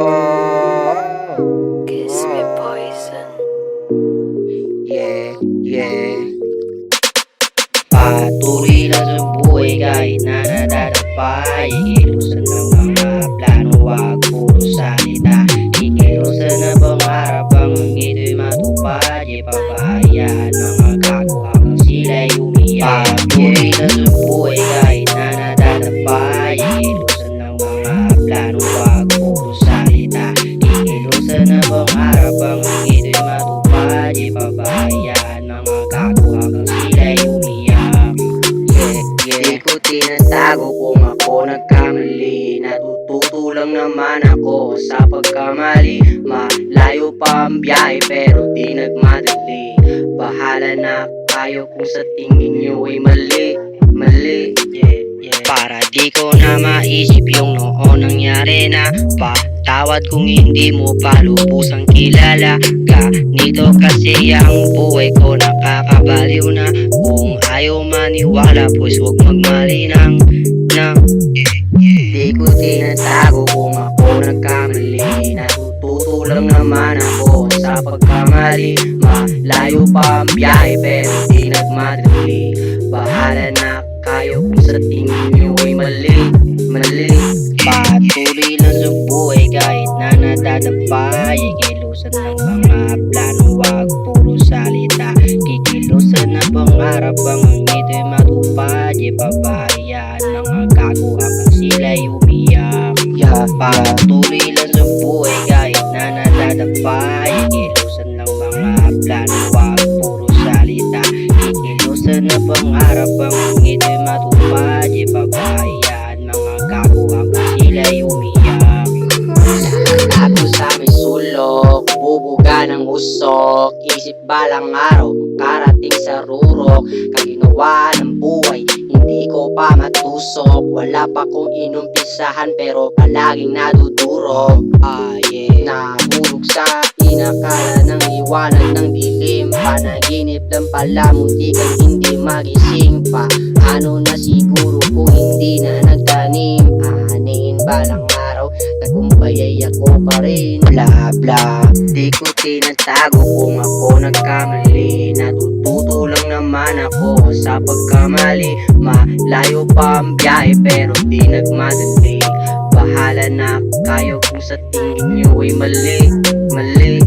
Oh. Kiss me poison. Yeah, yeah. Patuloy lang sa buhay kahit na nadadapa Ikilusan ng mga plano, wag puro salita Ikilusan na pangarap ang ito'y matupad Ipapahayaan ang mga gago hanggang sila'y umiyak Patuloy lang sa buhay kahit na nadadapa Ikilusan ng mga plano, wag Ipapahayaan mga gago habang sila'y umiyak. Yeah, yeah. Di ko tinatago kung ako nagkamali. Natututo lang naman ako sa pagkamali. Malayo pa ang biyahe pero di nagmadali. Bahala na kayo kung sa tingin nyo ay mali. Mali, yeah, yeah. Para di ko na maisip yung noon nangyari na Patawad kung hindi mo pa lubusang kilala. Ganito kasi ang buhay ko nakakabaliw na. Kung ayaw maniwala pues huwag magmalinang na Di ko tinatago. Kung ako nagkamali Natututo lang naman ako sa pagkamali. Malayo pa ang biyahe pero di nagmadali. Bahala na kayo kung sa tingin nyo ay mali Mali Patuloy lang sa buhay kahit na nadadapa Ikilusan ng mga plano wag puro salita. Kikilusan na pangarap ang ito'y matupad. Ipapahayaan mga gago habang sila'y umiyak. Yeah, Patuloy lang sa buhay kahit na nadadapa Ikilusan usok Isip balang araw, karating sa rurok. Kaginawa ng buhay, hindi ko pa matusok. Wala pa kong inumpisahan pero palaging nadudurog Ah yeah. Nahulog sa inakala ng iwanan ng dilim. Panaginip lang pala, munti kang hindi magising pa. Ano na siguro kung hindi Bla bla, di ko tinatago kung ako nagkamali. Natututo lang naman ako sa pagkamali. Malayo pa ang biyahe pero di nagmadali. Bahala na kayo kung sa tingin nyo ay mali Mali